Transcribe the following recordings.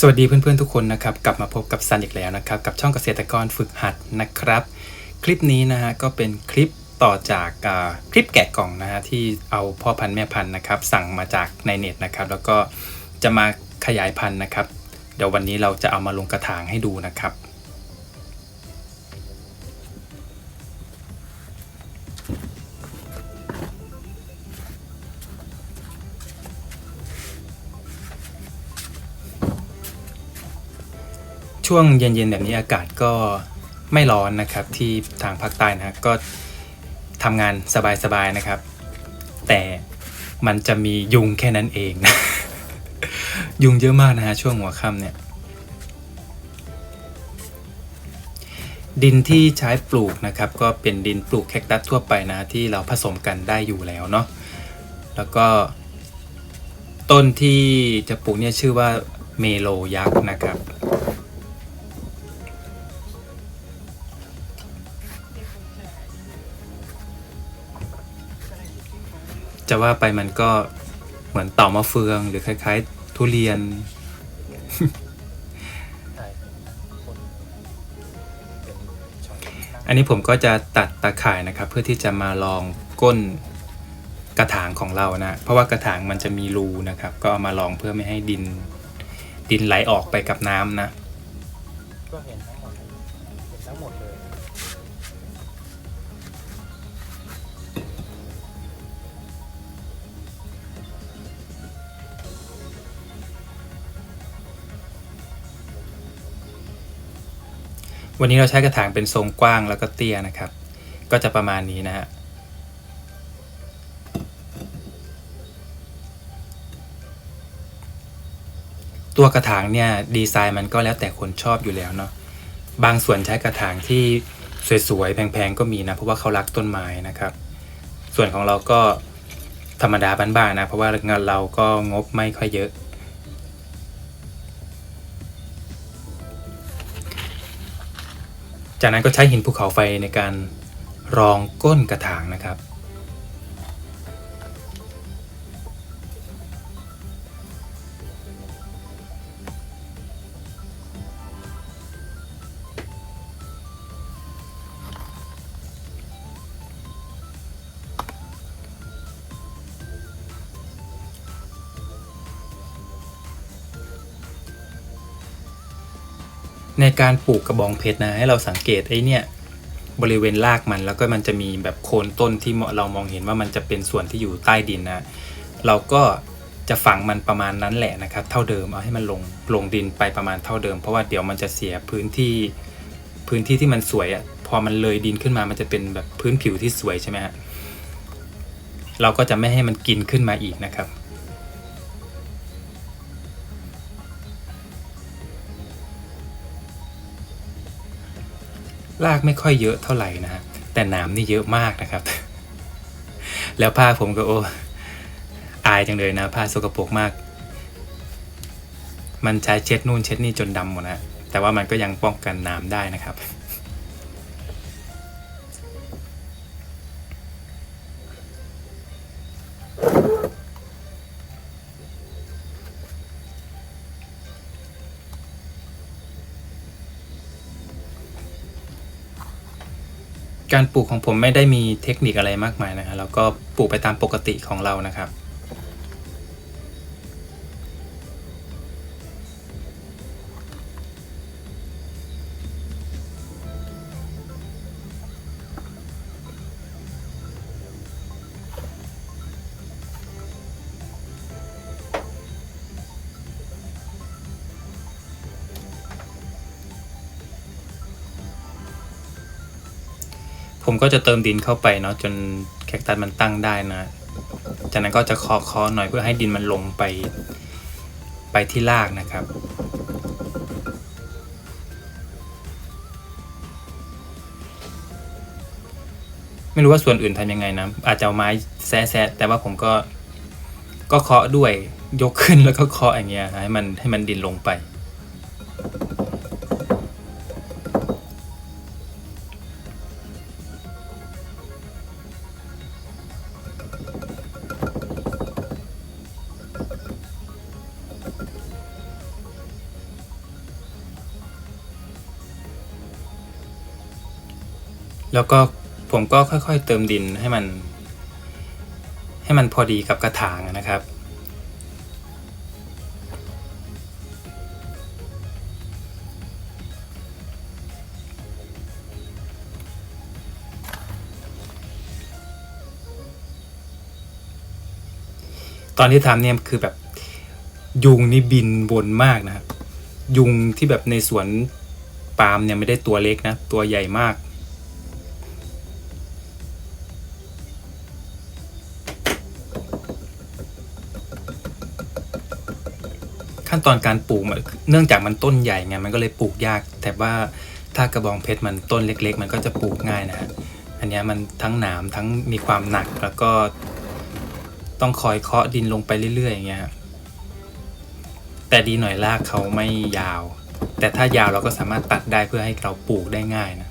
สวัสดีเพื่อนๆทุกคนนะครับกลับมาพบกับซันอีกแล้วนะครับกับช่องเกษตรกรฝึกหัดนะครับ คลิปนี้นะฮะก็เป็นคลิปต่อจากคลิปแกะกล่องนะฮะที่เอาพ่อพันธุ์แม่พันธุ์นะครับสั่งมาจากในเน็ตนะครับแล้วก็จะมาขยายพันธุ์นะครับ เดี๋ยววันนี้เราจะเอามาลงกระถางให้ดูนะครับ ช่วงเย็นๆแบบนี้อากาศก็ไม่ร้อนนะครับที่ทางภาคใต้นะก็ทำงานสบายๆนะครับ แต่มันจะมียุงแค่นั้นเองนะยุงเยอะมากนะฮะช่วงหัวค่ำเนี่ยดินที่ใช้ปลูกนะครับก็เป็นดินปลูกแคคตัสทั่วไปนะที่เราผสมกันได้อยู่แล้วเนาะแล้วก็ ต้นที่จะปลูกเนี่ยชื่อว่าเมโลยักษ์นะครับ จะว่าไปมันก็เหมือนเต่ามะเฟือง หรือคล้าย ๆ ทุเรียน อันนี้ผมก็จะตัดตาข่ายนะครับ เพื่อที่จะมาลองก้นกระถางของเรานะ เพราะว่ากระถางมันจะมีรูนะครับ ก็เอามาลองเพื่อไม่ให้ดิน ดินไหลออกไปกับน้ำนะก็เห็นทั้งหมดเลยเห็นทั้งหมดเลย วันนี้เราใช้กระถางเป็นทรงกว้างแล้วก็เตี้ยนะครับ ก็จะประมาณนี้นะฮะตัวกระถางเนี่ยดีไซน์มันก็แล้วแต่คนชอบอยู่แล้วเนาะบางส่วนใช้กระถางที่สวยๆแพงๆก็มีนะเพราะว่าเขารักต้นไม้นะครับ ส่วนของเราก็ธรรมดาบ้านๆนะเพราะว่างานเราก็งบไม่ค่อยเยอะ จากนั้นก็ใช้หินภูเขาไฟในการรองก้นกระถางนะครับ ในการปลูกกระบองเพชรนะให้เราสังเกตไอ้เนี่ยบริเวณรากมันแล้วก็มันจะมีแบบโคนต้นที่เรามองเห็นว่ามันจะเป็นส่วนที่อยู่ใต้ดินนะเราก็จะฝังมันประมาณนั้นแหละนะครับเท่าเดิมเอาให้มันลงลงดินไปประมาณเท่าเดิม เพราะว่าเดี๋ยวมันจะเสียพื้นที่พื้นที่ที่มันสวยอะ่ะพอมันเลยดินขึ้นมามันจะเป็นแบบพื้นผิวที่สวยใช่ไหมฮะเราก็จะไม่ให้มันกินขึ้นมาอีกนะครับ ลากไม่ค่อยเยอะเท่าไหร่นะฮะแต่หนามนี่เยอะมากนะครับ แล้วผ้าผมก็โอ้อายจังเลยนะผ้าสกปรกมาก มันใช้เช็ดนู่นเช็ดนี่จนดำหมดนะแต่ว่ามันก็ยังป้องกันน้ำได้นะครับ การปลูกของผมไม่ได้มีเทคนิคอะไรมากมายนะครับแล้วก็ปลูกไปตามปกติของเรานะครับ ผมก็จะเติมดินเข้าไปเนาะจนแคคตัสมันตั้งได้นะ จากนั้นก็จะเคาะเคาะหน่อยเพื่อให้ดินมันลงไปไปที่รากนะครับไม่รู้ว่าส่วนอื่นทำยังไงนะ อาจจะเอาไม้แซะแซะแต่ว่าผมก็ก็เคาะด้วยยกขึ้นแล้วก็เคาะอย่างเงี้ยให้มันให้มันดินลงไป แล้วก็ผมก็ค่อยๆเติมดินให้มัน ให้มันพอดีกับกระถางนะครับ ตอนที่ทำเนี่ยคือแบบยุงนี่บินวนมากนะครับ ยุงที่แบบในสวนปาล์มเนี่ยไม่ได้ตัวเล็กนะ ตัวใหญ่มาก ขั้นตอนการปลูกเนื่องจากมันต้นใหญ่ไงมันก็เลยปลูกยาก แต่ว่าถ้ากระบองเพชรมันต้นเล็ก ๆ มันก็จะปลูกง่ายนะฮะอันนี้มันทั้งหนามทั้งมีความหนักแล้วก็ต้องคอยเคาะดินลงไปเรื่อยๆอย่างเงี้ยแต่ดีหน่อยรากเขาไม่ยาว แต่ถ้ายาวเราก็สามารถตัดได้เพื่อให้เราปลูกได้ง่ายนะ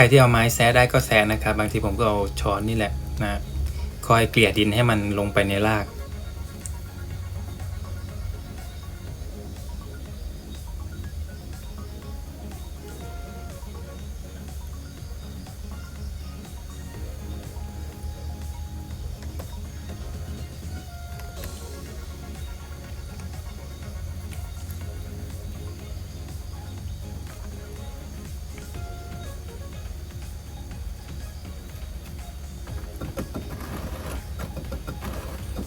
ครที่เอาไม้แซะได้ก็แซะนะครับ บางทีผมก็เอาช้อนนี่แหละนะคอยเกลี่ยดินให้มันลงไปในราก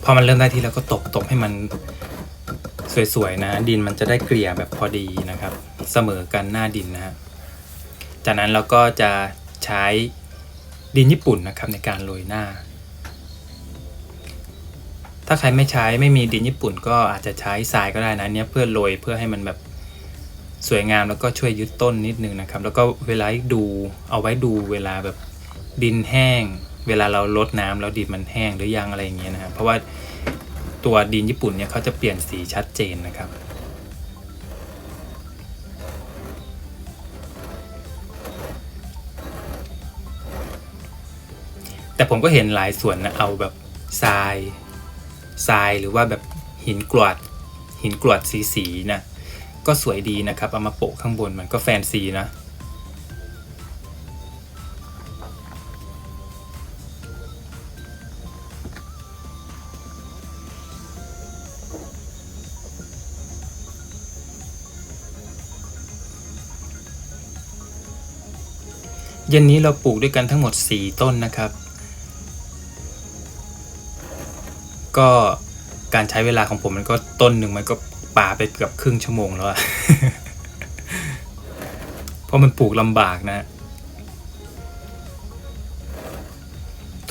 พอมันเริ่มได้ที่แล้วก็ตบตบให้มันสวยๆนะ ดินมันจะได้เกลี่ยแบบพอดีนะครับ เสมอกันหน้าดินนะฮะจากนั้นเราก็จะใช้ดินญี่ปุ่นนะครับในการโรยหน้า ถ้าใครไม่ใช้ไม่มีดินญี่ปุ่น ก็อาจจะใช้ทรายก็ได้นะเนี่ยเพื่อโรยเพื่อให้มันแบบสวยงามแล้วก็ช่วยยึดต้นนิดนึงนะครับ แล้วก็เวลาดูเอาไว้ดูเวลาแบบดินแห้ง เวลาเราลดน้ำแล้วดินมันแห้งหรือยังอะไรอย่างเงี้ยนะครับเพราะว่าตัวดินญี่ปุ่นเนี่ยเขาจะเปลี่ยนสีชัดเจนนะครับแต่ผมก็เห็นหลายส่วนนะเอาแบบทรายทรายหรือว่าแบบหินกรวดหินกรวดสีสีๆนะก็สวยดีนะครับ เอามาโปะข้างบนมันก็แฟนซีนะ เย็นนี้เราปลูกด้วยกันทั้งหมด 4 ต้นนะครับ ก็การใช้เวลาของผมมันก็ต้นหนึ่งมันก็ป่าไปเกือบครึ่งชั่วโมงแล้วอะเพราะมันปลูกลำบากนะ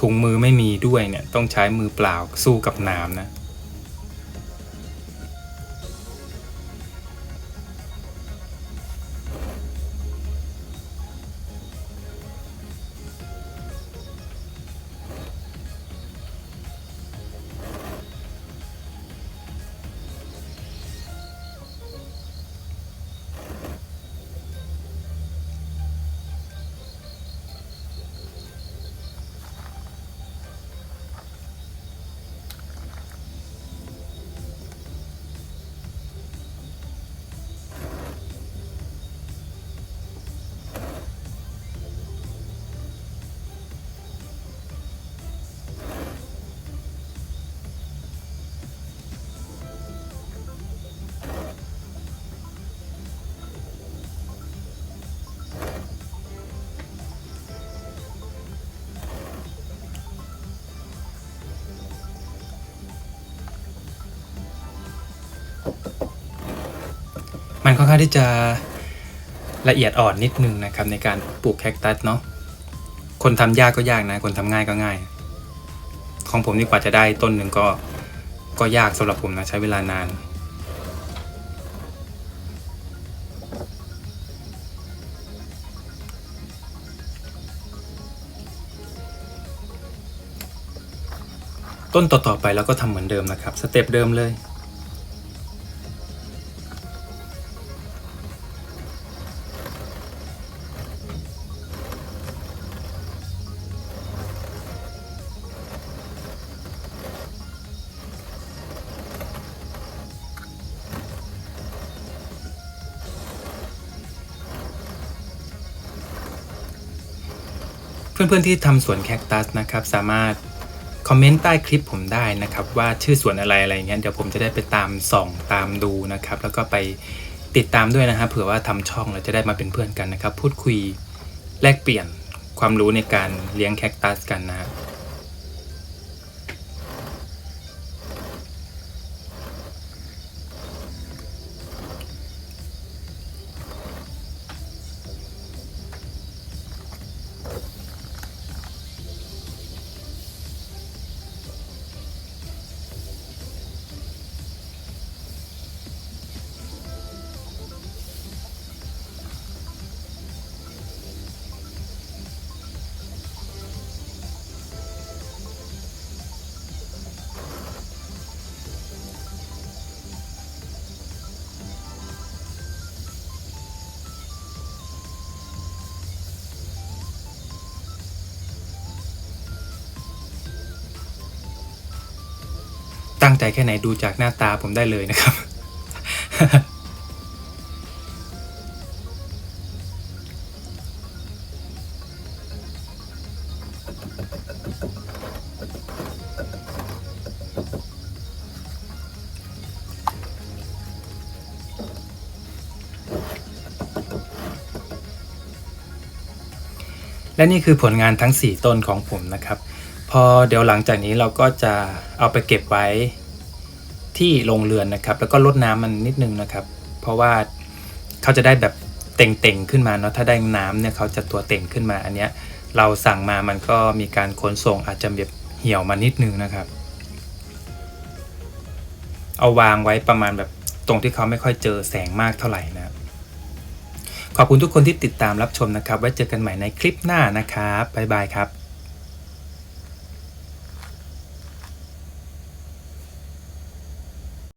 ถุงมือไม่มีด้วยเนี่ย ต้องใช้มือเปล่าสู้กับน้ำนะ มันค่อนข้างที่จะละเอียดอ่อนนิดนึงนะครับในการปลูกแคคตัสเนาะคนทำยากก็ยากนะ คนทำง่ายก็ง่าย ของผมนี่กว่าจะได้ต้นหนึ่งก็ก็ยากสำหรับผมนะใช้เวลานาน ต้นต่อๆไปเราก็ทำเหมือนเดิมนะครับ สเต็ปเดิมเลย เพื่อนๆที่ทำสวนแคคตัสนะครับสามารถคอมเมนต์ใต้คลิปผมได้นะครับ ว่าชื่อสวนอะไรอะไรเงี้ยเดี๋ยวผมจะได้ไปตามส่องตามดูนะครับ แล้วก็ไปติดตามด้วยนะครับเผื่อว่าทำช่องเราจะได้มาเป็นเพื่อนกันนะครับ พูดคุยแลกเปลี่ยนความรู้ในการเลี้ยงแคคตัสกันนะครับ ตั้งใจแค่ไหนดูจากหน้าตาผมได้เลยนะครับ และนี่คือผลงานทั้ง 4 ต้นของผมนะครับ พอเดี๋ยวหลังจากนี้เราก็จะเอาไปเก็บไว้ที่โรงเรือนนะครับ แล้วก็ลดน้ำมันนิดนึงนะครับ เพราะว่าเขาจะได้แบบเต่งๆขึ้นมาเนาะถ้าได้น้ำเนี่ยเขาจะตัวเต่งขึ้นมาอันเนี้ยเราสั่งมามันก็มีการขนส่งอาจจะแบบเหี่ยวมานิดนึงนะครับ เอาวางไว้ประมาณแบบตรงที่เขาไม่ค่อยเจอแสงมากเท่าไหร่นะขอบคุณทุกคนที่ติดตามรับชมนะครับ ไว้เจอกันใหม่ในคลิปหน้านะครับบ๊ายบายครับ